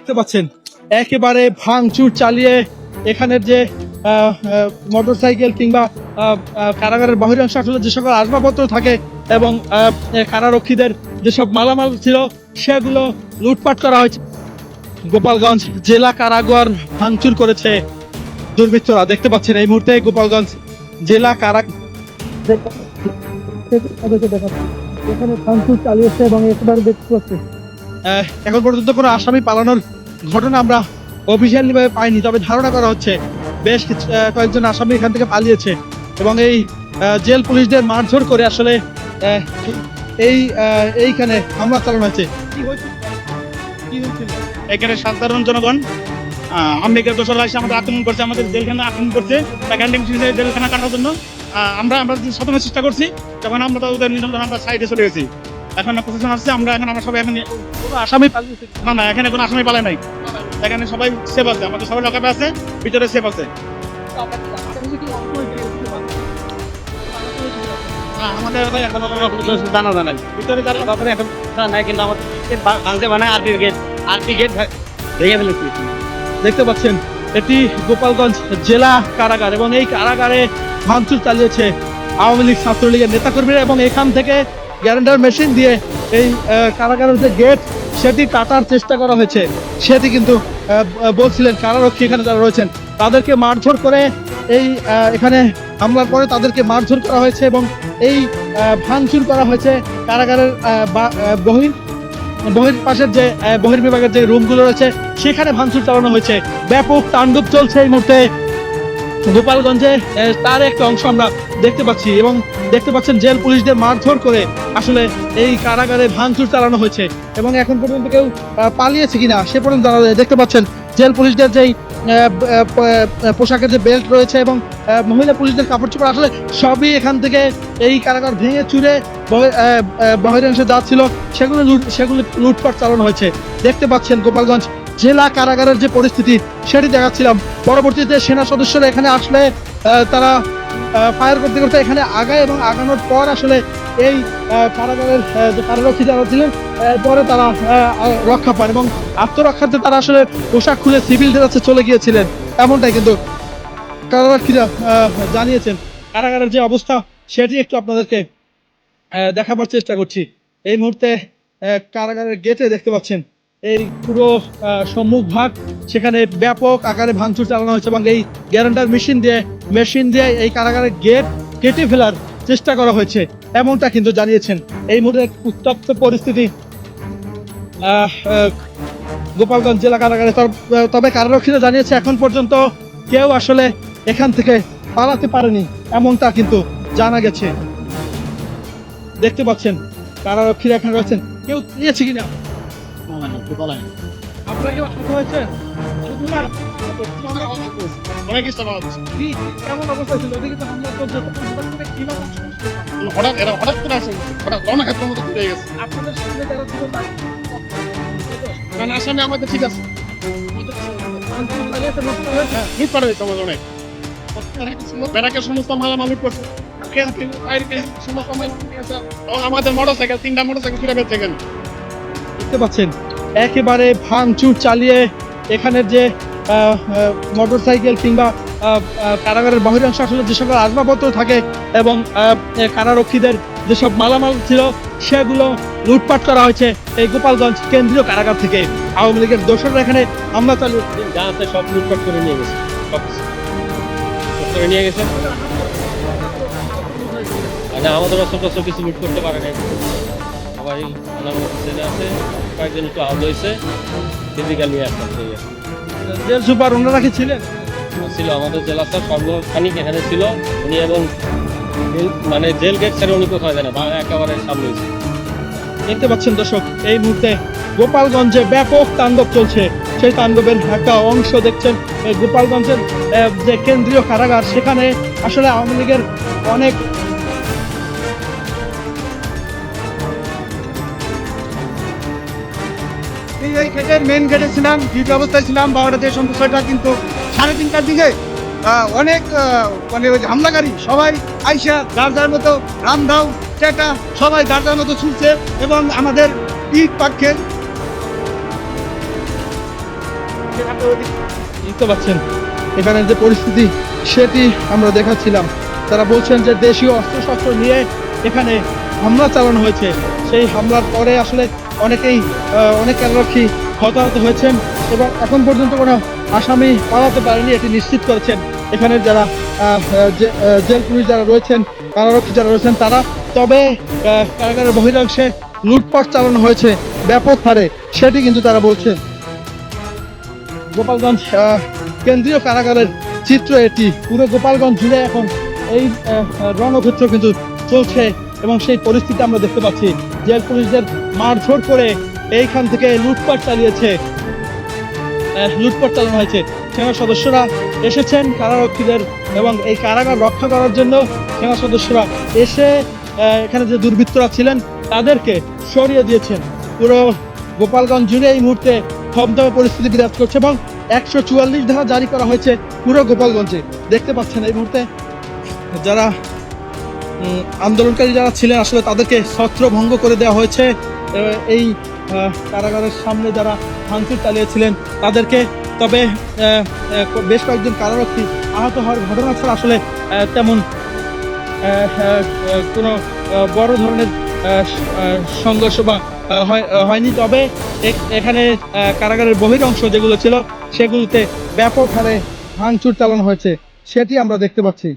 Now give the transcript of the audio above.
দেখতে পাচ্ছেন, একেবারে ভাঙচুর চালিয়ে এখানের যে মোটর সাইকেল কিংবা কারাগারের বহিরাংশ আসলে যে সকল আসবাবপত্র থাকে এবং কারারক্ষীদের যেসব মালামাল ছিল, সেগুলো লুটপাট করা হয়েছে। গোপালগঞ্জ জেলা কারাগার ভাঙচুর করেছে দুর্বৃত্তরা। দেখতে পাচ্ছেন, এই মুহূর্তে গোপালগঞ্জ জেলা কারা এখানে ভাঙচুর চালিয়েছে এবং একেবারে দেখতে পাচ্ছি এখন পর্যন্ত কোনো আসামি পালানোর ঘটনা আমরা অফিসিয়ালি ভাবে পাইনি, তবে ধারণা করা হচ্ছে বেশ কিছু কয়েকজন আসামি এখান থেকে পালিয়েছে এবং এই জেল পুলিশদের মারধর করে আসলে এই এইখানে হামলা চালানো হয়েছে। এখানে সাধারণ জনগণ আমেরিকার দোষরা এসে আমাদের আক্রমণ করছে, আমাদের জেলখানা আক্রমণ করছে তাকে জেলখানা কাটার জন্য। আমরা আমরা শতম চেষ্টা করছি, তখন আমরা তো ওদের নিয়ন্ত্রণ আমরা সাইডে চলে গেছি। এখন প্রশাসন আসছে আমরা এখন আমরা সবাই এখন কোনো আসামি পালিয়েছে না না এখানে কোনো আসামি পালে নাই। এখানে সবাই সেফ আছে আমাদের সবাই লকাপে আছে ভিতরে সেফ আছে। আমাদের কথা জানা জানা ভিতরে যারা ব্যাপারে এখন না কিন্তু আমাদের গেট ভাঙতে বানায় আরপি গেট আরপি গেট ভেঙে ফেলেছি। দেখতে পাচ্ছেন এটি গোপালগঞ্জ জেলা কারাগার এবং এই কারাগারে ভাঙচুর চালিয়েছে আওয়ামী লীগ ছাত্রলীগের নেতাকর্মীরা এবং এখান থেকে গ্যারেন্ডার মেশিন দিয়ে এই কারাগারের যে গেট সেটি কাটার চেষ্টা করা হয়েছে। সেটি কিন্তু বলছিলেন কারারক্ষী এখানে যারা রয়েছেন। তাদেরকে মারধর করে এই এখানে হামলার পরে তাদেরকে মারধর করা হয়েছে এবং এই ভাঙচুর করা হয়েছে কারাগারের বহির বহির পাশের যে বহির্বিভাগের যে রুমগুলো রয়েছে, সেখানে ভাঙচুর চালানো হয়েছে। ব্যাপক তাণ্ডব চলছে এই মুহূর্তে। গোপালগঞ্জে তার একটা অংশ আমরা দেখতে পাচ্ছি এবং দেখতে পাচ্ছেন জেল পুলিশদের মারধর করে আসলে এই কারাগারে ভাঙচুর চালানো হয়েছে এবং এখন পর্যন্ত কেউ পালিয়েছে কিনা সে পর্যন্ত। দেখতে পাচ্ছেন জেল পুলিশদের যেই পোশাকের যে বেল্ট রয়েছে এবং মহিলা পুলিশদের কাপড় চোপড় আসলে সবই এখান থেকে এই কারাগার ভেঙে চুরে বহিরাংশে যা ছিল সেগুলো লুট, সেগুলো লুটপাট চালানো হয়েছে দেখতে পাচ্ছেন গোপালগঞ্জ জেলা কারাগারের যে পরিস্থিতি, সেটি দেখাচ্ছিলাম। পরবর্তীতে সেনা সদস্যরা এখানে আসলে তারা ফায়ার করতে করতে এখানে আগায় এবং আগানোর পর আসলে এই কারাগারের যে কারারক্ষী যারা ছিলেন পরে তারা রক্ষা পান এবং আত্মরক্ষার্থে তারা আসলে পোশাক খুলে সিভিল ড্রেসে চলে গিয়েছিলেন। এমনটাই কিন্তু কারারক্ষীরা জানিয়েছেন। কারাগারের যে অবস্থা, সেটি একটু আপনাদেরকে দেখাবার চেষ্টা করছি। এই মুহূর্তে কারাগারের গেটে দেখতে পাচ্ছেন এই পুরো আহ, সম্মুখ ভাগ সেখানে ব্যাপক আকারে ভাঙচুর চালানো হয়েছে এবং এই গ্যারান্টার মেশিন দিয়ে মেশিন দিয়ে এই কারাগারের গেট কেটে ফেলার চেষ্টা করা হয়েছে এমনটা কিন্তু জানিয়েছেন। এই মুহূর্তে উত্তপ্ত পরিস্থিতি গোপালগঞ্জ জেলা কারাগারে তবে কারারক্ষীরা জানিয়েছে এখন পর্যন্ত কেউ আসলে এখান থেকে পালাতে পারেনি এমনটা কিন্তু জানা গেছে। দেখতে পাচ্ছেন কারারক্ষীরা এখানে রয়েছেন। কেউ নিয়েছে কিনা? হয়েছে? চলছে তখন হঠাৎ করে কীভাবে হঠাৎ এরা হঠাৎ করে আসে হঠাৎ রওনা মতো ঘুরে গেছে। আপনাদের সামনে যারা ছিল কারণ আসামে আমাদের ঠিক আছে। হয়েছে। হ্যাঁ লুট করা হয়েছে আমাদের অনেক। ব্যারাকের সমস্ত মালামাল লুট করছে। সমস্ত মাল লুট গেছে। এবং আমাদের মোটর সাইকেল তিনটা মোটর সাইকেল ফিরে পেয়েছে এখানে। দেখতে পাচ্ছেন? একেবারে ভাঙচুর চালিয়ে এখানের যে মোটর সাইকেল কিংবা কারাগারের বহিরাংশ আসলে যে সকল আসবাবপত্র থাকে এবং কারারক্ষীদের যেসব মালামাল ছিল সেগুলো লুটপাট করা হয়েছে এই গোপালগঞ্জ কেন্দ্রীয় কারাগার থেকে। আওয়ামী লীগের দোষরা এখানে আমরা যা আছে সব লুটপাট করে নিয়ে গেছে। করে নিয়ে গেছে। আচ্ছা আমাদের অস্ত্র কিছু লুট করতে পারে নাই। সবাই আমার ছেলে আছে কয়েকজন একটু আহত হয়েছে ফিজিক্যালি একটা জেল সুপার ওনারা কি ছিলেন? ছিল আমাদের জেলা স্যার সর্বখানিক এখানে ছিল। উনি এবং মানে জেল গেট ছেড়ে উনি কোথাও যায় না একেবারে সামনে। দেখতে পাচ্ছেন দর্শক এই মুহূর্তে গোপালগঞ্জে ব্যাপক তাণ্ডব চলছে। সেই তাণ্ডবের একটা অংশ দেখছেন এই গোপালগঞ্জের যে কেন্দ্রীয় কারাগার সেখানে আসলে আওয়ামী লীগের অনেক এই গেটের মেন গেটে ছিলাম ডিউটি অবস্থায় ছিলাম বারোটা থেকে ছয়টা কিন্তু সাড়ে তিনটার দিকে অনেক মানে ওই হামলাকারী সবাই আইসা যার যার মতো রামধাও চেটা সবাই যার যার মতো ছুটছে এবং আমাদের ইট পাক্ষের বুঝতে পারছেন এখানে যে পরিস্থিতি, সেটি আমরা দেখাচ্ছিলাম। তারা বলছেন যে দেশীয় অস্ত্রশস্ত্র নিয়ে এখানে হামলা চালানো হয়েছে। সেই হামলার পরে আসলে অনেকেই অনেক আরক্ষী হতাহত হয়েছেন এবং এখন পর্যন্ত কোনো আসামি পালাতে পারেনি, এটি নিশ্চিত করেছেন। এখানে যারা জেল পুলিশ যারা রয়েছেন কারারক্ষী যারা রয়েছেন, তারা তবে কারাগারের বহিরাংশে লুটপাট চালানো হয়েছে, ব্যাপক হারে, সেটি কিন্তু তারা বলছেন গোপালগঞ্জ কেন্দ্রীয় কারাগারের চিত্র এটি। পুরো গোপালগঞ্জ জুড়ে এখন এই রণক্ষেত্র কিন্তু চলছে। এবং সেই পরিস্থিতি আমরা দেখতে পাচ্ছি। জেল পুলিশদের মারধর করে এইখান থেকে লুটপাট চালিয়েছে লুটপাট চালানো হয়েছে। সেনা সদস্যরা এসেছেন কারারক্ষীদের এবং এই কারাগার রক্ষা করার জন্য সেনা সদস্যরা এসে এখানে যে দুর্বৃত্তরা ছিলেন তাদেরকে সরিয়ে দিয়েছেন। পুরো গোপালগঞ্জ জুড়ে এই মুহূর্তে থমথমে পরিস্থিতি বিরাজ করছে এবং একশো চুয়াল্লিশ ধারা জারি করা হয়েছে পুরো গোপালগঞ্জে। দেখতে পাচ্ছেন এই মুহূর্তে যারা আন্দোলনকারী যারা ছিলেন, আসলে তাদেরকে ছত্রভঙ্গ করে দেওয়া হয়েছে। এই কারাগারের সামনে যারা ভাঙচুর চালিয়েছিলেন, তাদেরকে তবে বেশ কয়েকজন কারারক্ষী আহত হওয়ার ঘটনা ছাড়া আসলে তেমন কোনো বড় ধরনের সংঘর্ষ বা হয়- হয়নি। তবে এখানে কারাগারের বহির অংশ যেগুলো ছিল, সেগুলোতে ব্যাপক হারে ভাঙচুর চালানো হয়েছে, সেটি আমরা দেখতে পাচ্ছি।